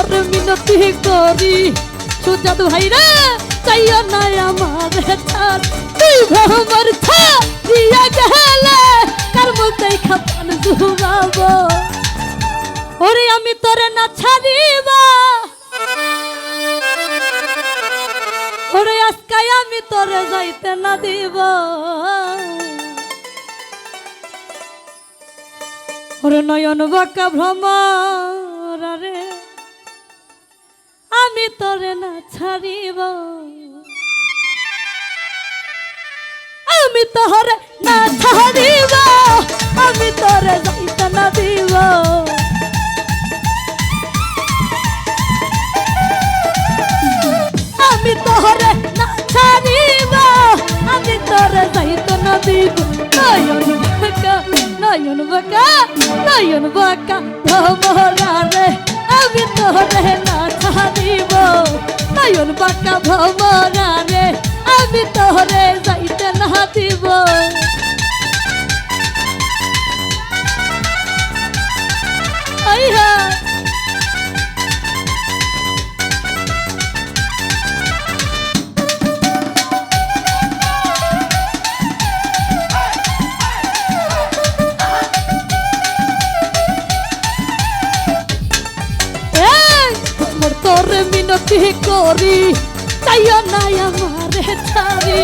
তোর মিনতি করি। সুজাত ভাই রে চাইয়া না আমার ছাড়। তুই ভ্রমর ছা দিয়া গেলে কার মধ্যে খাপান জুবাবো ওরে আমি তোরে না ছাড়িবা। ওরে আজকাই আমি তোরে যাইতে না দিব। ওরে নয়ন বাঁকা ভ্রমর আমি তোরে না ছাড়িব। আমি তোরে না ছাড়িব, আমি তোরে যাইতে না দিব। আমি তোরে না ছাড়িব, আমি তোরে যাইতে না দিব। নয়ন বাঁকা নয়ন বাঁকা নয়ন বাঁকা ভ্রমরা রে আমি তোরে না ছাড়িব নয়ন বাঁকা ভ্রমরা রে আমি তোরে যাইতে না দিব। হ্যাঁ তোমার তোরে মিনতি করি তাইও নাই আমারে ছাড়ি।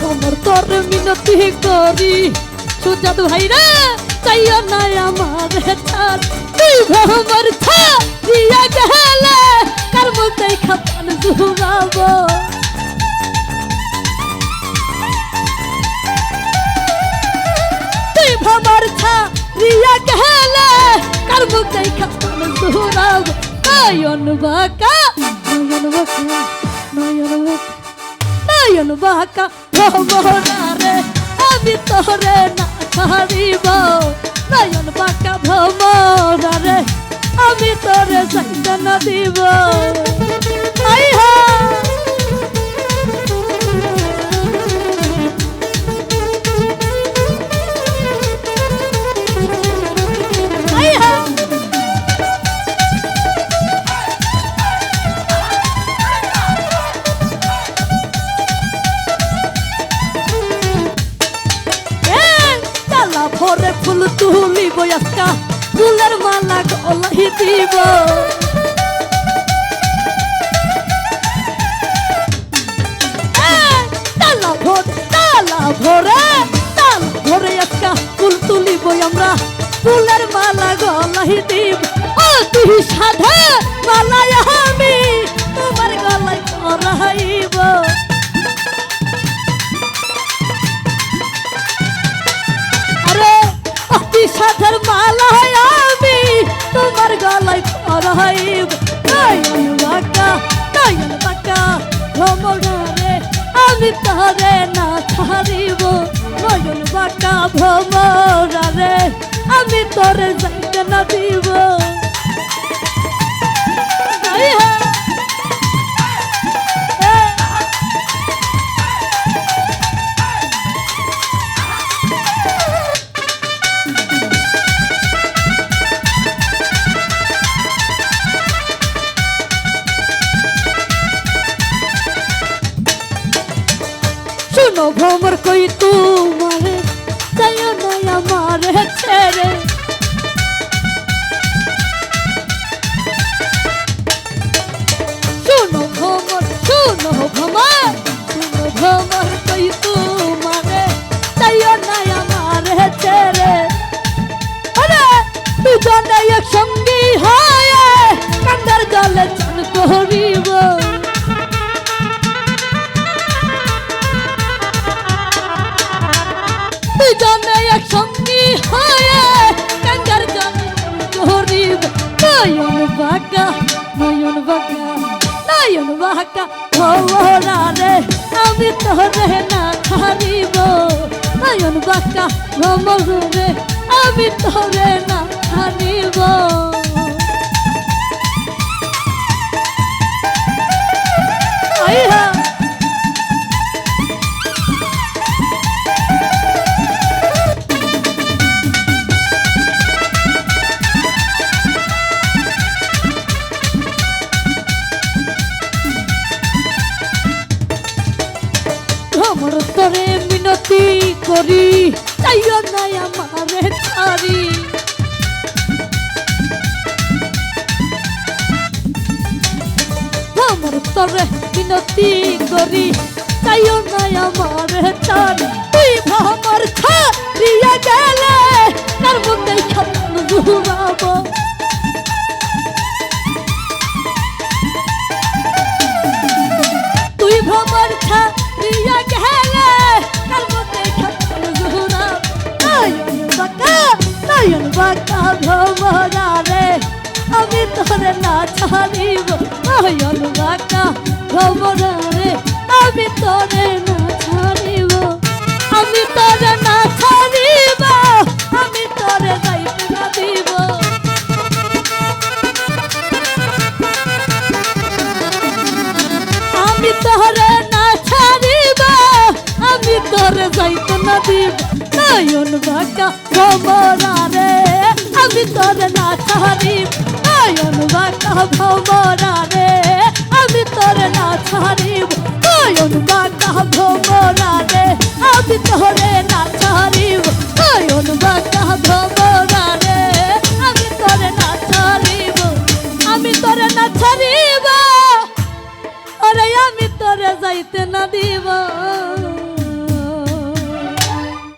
তোমার তোরে মিনতি করি, সুজাত ভাই রে তাইও নাই আমারে ছাড়। তুই ভ্রমর ছা দিয়া গেলে, কার মধ্যে খাপান সুরাব নয়ন বাঁকা নয়ন বাঁকা নয়ন বাঁকা নয়ন বাঁকা। ভ্রমরা রে, আমি তোরে না ছাড়িব। নয়ন বাঁকা ভ্রমরা রে, আমি তোরে যাইতে না দিব। আই হা ভরে ফুল তুলিব আজকা ফুলের মালা গলাই দিব। ডালা ভরে ডালা ভরে ভরে ফুল তুলিব আমরা। ফুলের মালা দিব। ও তুই সাধে মালায় পরাইব নয়ন বাঁকা নয়ন বাঁকা। ভ্রমণারে আমি তারে না ছাড়িব। নয়ন বাঁকা ভ্রমণারে আমি তোরে যাইতে না দিব। ভ্রমর কই তোমারে? তাই না আমারে ছেড়ে। নয়ন বাঁকা নয়ন বাঁকা নয়ন বাঁকা ভোরা রে, আমি তোরে না ছাড়িব নয়ন বাঁকা ভ্রমর রে, আমি তোরে না ছাড়িব করি চাইও নাই আমারে ছাড়ি। আমার তরে বিনতি করি চাইও নাই আমারে ছাড়ি। তুই ভামার বাঁকা ভ্রমরা রে? আমি তোরে না ছাড়িব নয়ন বাঁকা ভ্রমরা রে। আমি তোরে না ছাড়িব, আমি তোরে না ছাড়িব, আমি তোরে যাইতে না দিব। আমি তোরে না ছাড়িব, আমি তোরে যাইতে না দিব। নয়ন বাঁকা ভমরা রে, আমি তোরে না ছাড়িব নয়ন বাঁকা ভমরা রে, আমি তোরে না ছাড়িব নয়ন বাঁকা ভমরা রে, আমি তোরে না ছাড়িব নয়ন বাঁকা ভমরা রে, আমি তোরে না ছাড়িব আমি তোরে না ছাড়িব। আরে আমি তোরে যাইতে না দিব।